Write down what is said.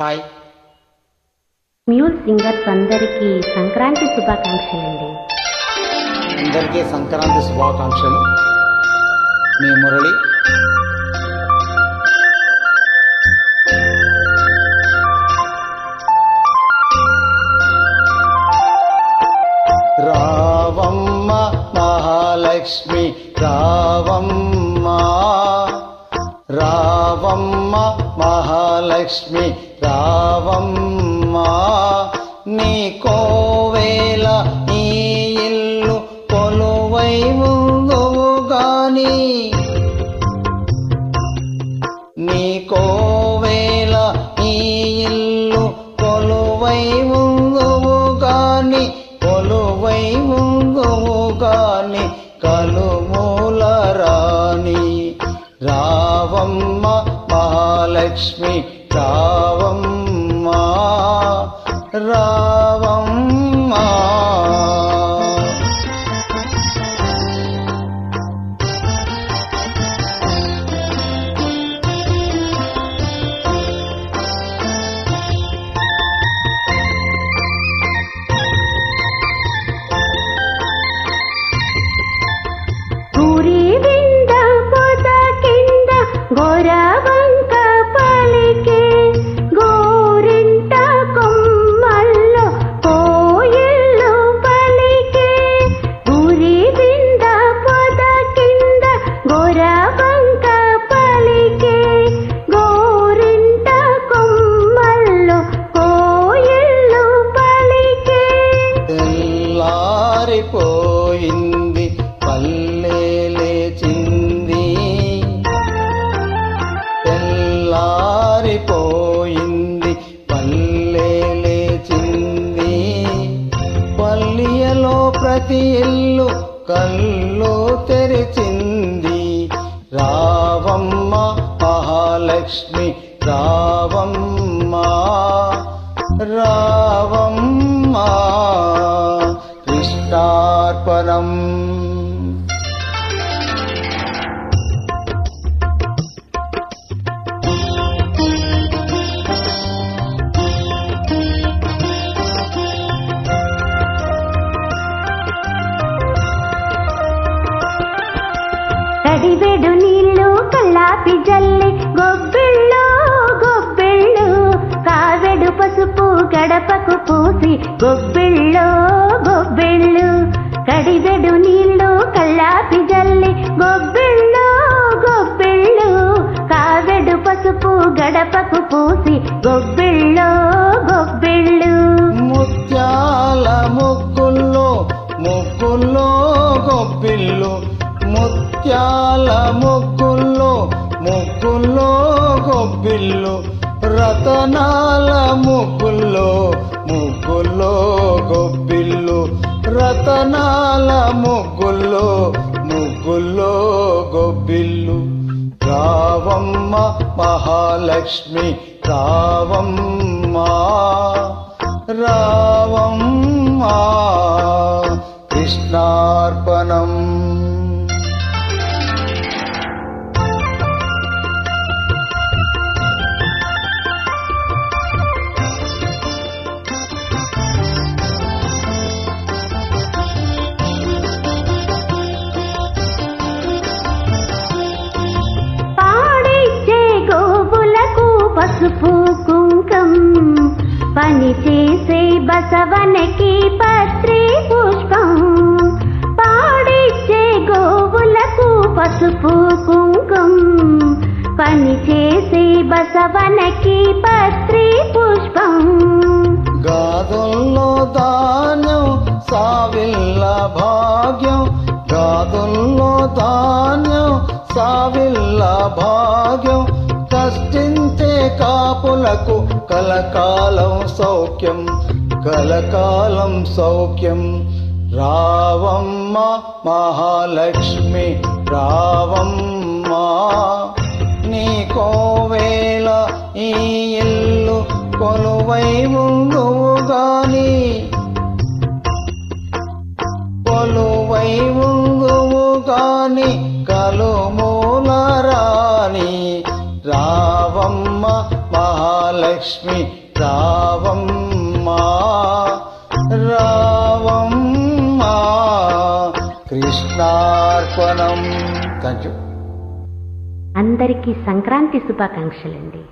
Hi. Mule singers అందరికీ సంక్రాంతి శుభాకాంక్షలండి. అందరికీ సంక్రాంతి శుభాకాంక్షలు. మీ మురళి. రావమ్మ మహాలక్ష్మి రావమ్మ. రావమ్మ మహాలక్ష్మి రావమ్మ. నీ కోవేల ఈ ఇల్లు కొలువై ఉందువు గాని. నీ కోవేల ఈ ఇల్లు కొలువై ఉందువు గాని కొలువై ఉందువు గాని. लक्ष्मि तावम् मा रा ప్రతి ఇల్లు కళ్ళు తెరిచింది. రావమ్మ మహాలక్ష్మి రావమ్మ రావమ్మ కృష్ణార్పణం. తడిబెడు నీళ్ళు కల్లాపి జల్లి గొబ్బిళ్ళు గొబ్బిళ్ళు కావెడు పసుపు గడపకు పూసి గొబ్బిళ్ళు గొబ్బిళ్ళు కడిబెడు నీళ్ళు కల్లాపి జల్లి గొబ్బిళ్ళు గొబ్బిళ్ళు కావెడు పసుపు గడపకు పూసి గొబ్బిళ్ళు గొబ్బిళ్ళు ముత్యాల ముగ్గుల్లో ముగ్గుల్లో గొబ్బిల్లు ముత్యాల ముగ్గుల్లో ముగ్గుల్లో గొబ్బిల్లు. రతనాల ముక్కుల్లో ముగ్గుల్లో గొబ్బిల్లు. రతనాల ముగ్గుల్లో ముగ్గుల్లో గొబ్బిల్లు. రావమ్మ మహాలక్ష్మి రావమ్మ రావమ్మ. కృష్ణార్పణం పసుపు కుంకం పని చేసే బసవనకి పత్రి పుష్పం. పాడిచ్చే గోవులకు పసుపు కుంకం పని చేసే బసవనకి పత్రి పుష్పం. గాదుల్లో ధాన్యం సావిల్ల భాగ్యం. గాదుల్లో ధాన్యం సావిల్ల భాగ్యం. కష్టించే కాపులకు కలకాలం సౌఖ్యం కలకాలం సౌఖ్యం. రావమ్మ మహాలక్ష్మి రావమ్మ నీ కోవేల ఈ ఇల్లు కొలువై ఉండువు గాని. కొలువై ఉండువు గాని కలుమూల రాణి రా లక్ష్మి రావమ్మా రావమ్మా కృష్ణార్పణం. థ్యాంక్ యూ అందరికీ సంక్రాంతి శుభాకాంక్షలండి.